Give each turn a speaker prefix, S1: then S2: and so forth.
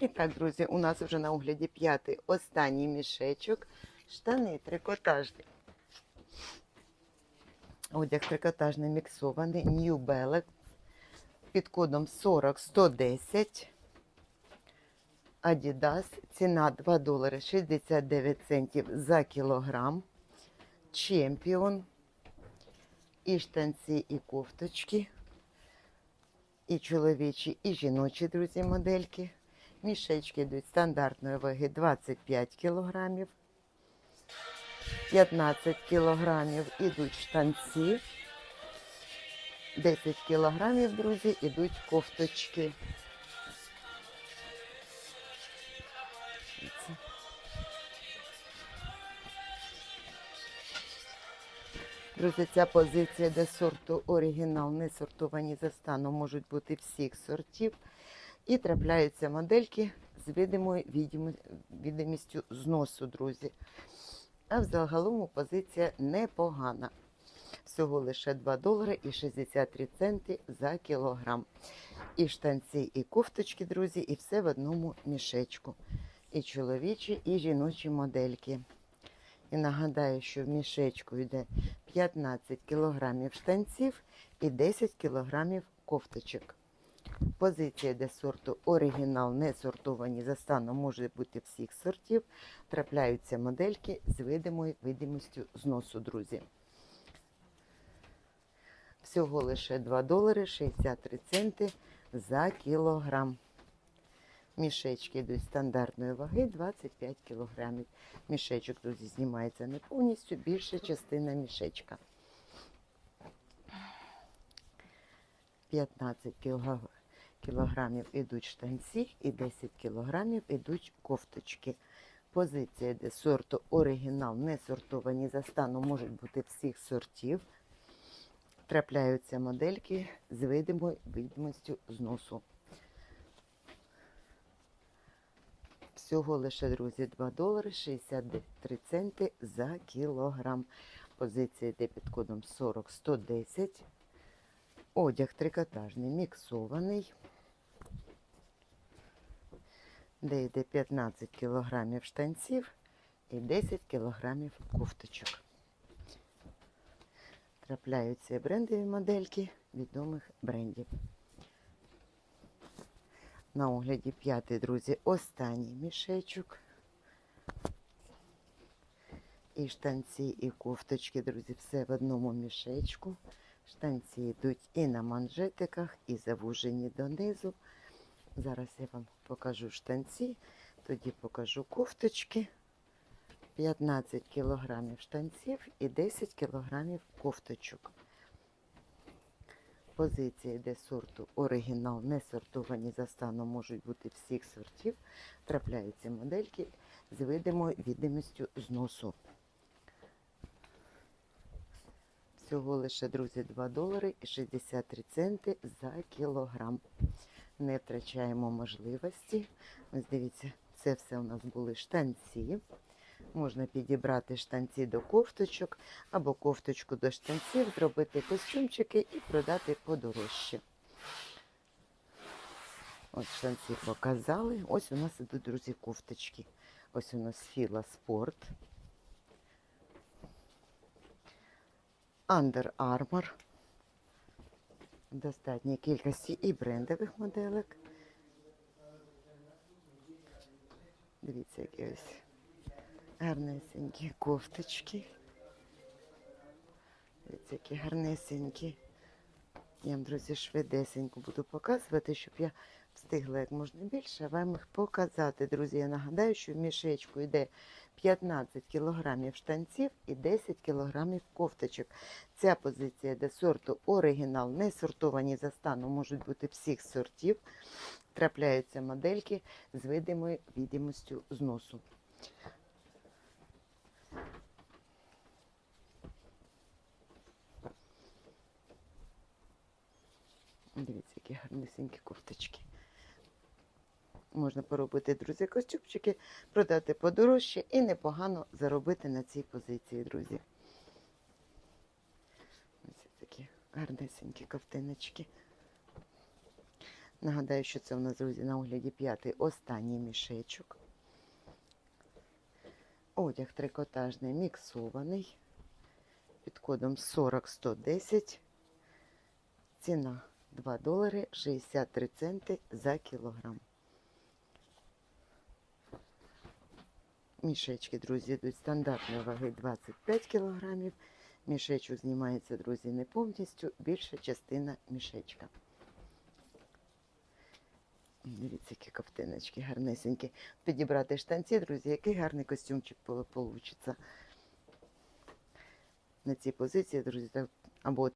S1: І так, друзі, у нас вже на огляді п'ятий останній мішечок. Штани трикотажні. Одяг трикотажний міксований, New Balance під кодом 40110. Adidas. Ціна 2 долари 69 центів за кілограм. Чемпіон. І штанці, і кофточки. І чоловічі, і жіночі, друзі, модельки. Мішечки йдуть стандартної ваги 25 кілограмів. 15 кілограмів ідуть штанці. 10 кілограмів, друзі, ідуть кофточки. Друзі, ця позиція, де сорту оригінал, не сортовані за станом, можуть бути всіх сортів. І трапляються модельки з видимою відомістю зносу, друзі. А взагалом позиція непогана. Всього лише 2 долари і 63 центи за кілограм. І штанці, і кофточки, друзі, і все в одному мішечку. І чоловічі, і жіночі модельки. І нагадаю, що в мішечку йде 15 кілограмів штанців і 10 кілограмів кофточок. Позиція йде сорту оригінал, не сортовані за станом, може бути всіх сортів. Трапляються модельки з видимою видимістю зносу, друзі. Всього лише 2 долари 63 центи за кілограм. Мішечки йдуть стандартної ваги 25 кілограмів. Мішечок, друзі, знімається не повністю, більша частина мішечка. 15 кілога- кілограмів ідуть штанці і 10 кілограмів ідуть кофточки. Позиція йде сорту оригінал, не сортовані за станом, можуть бути всіх сортів. Трапляються модельки з видимою видимістю зносу. Всього лише, друзі, 2 долари 63 центи за кілограм. Позиція йде під кодом 40-110. Одяг трикотажний, міксований. Де йде 15 кілограмів штанців і 10 кілограмів кофточок. Трапляються брендові модельки відомих брендів. На огляді п'ятий, друзі, останній мішечок. І штанці, і кофточки, друзі, все в одному мішечку. Штанці йдуть і на манжетиках, і завужені донизу. Зараз я вам покажу штанці, тоді покажу кофточки. 15 кілограмів штанців і 10 кілограмів кофточок. Позиція йде сорту оригінал, не сортовані за станом, можуть бути всіх сортів. Трапляються модельки з видимою відомістю зносу. Всього лише, друзі, 2 долари і 63 центи за кілограм. Не втрачаємо можливості. Ось дивіться, це все у нас були штанці. Можна підібрати штанці до кофточок або кофточку до штанців, зробити костюмчики і продати подорожче. Ось штанці показали. Ось у нас ідуть, друзі, кофточки. Ось у нас Філа Спорт. Under Armour. Достатній кількості і брендових моделек. Дивіться, які ось гарнесенькі кофточки. Дивіться, які гарнесенькі. Я вам, друзі, швидесенько буду показувати, щоб я встигла як можна більше вам їх показати. Друзі, я нагадаю, що в мішечку йде 15 кілограмів штанців і 10 кілограмів кофточок. Ця позиція йде сорту оригінал, не сортовані за станом, можуть бути всіх сортів. Трапляються модельки з видимою відомістю зносу. Дивіться, які гарнесенькі кофточки. Можна поробити, друзі, костюмчики, продати подорожче і непогано заробити на цій позиції, друзі. Ось такі гарнесенькі ковтиночки. Нагадаю, що це у нас, друзі, на огляді п'ятий останній мішечок. Одяг трикотажний міксований. Під кодом 40110. Ціна 2 долари 63 центи за кілограм. Мішечки, друзі, йдуть стандартної ваги 25 кілограмів. Мішечок знімається, друзі, не повністю, більша частина мішечка. Дивіться, які ковтиночки гарнесенькі. Підібрати штанці, друзі, який гарний костюмчик получиться. На цій позиції, друзі, або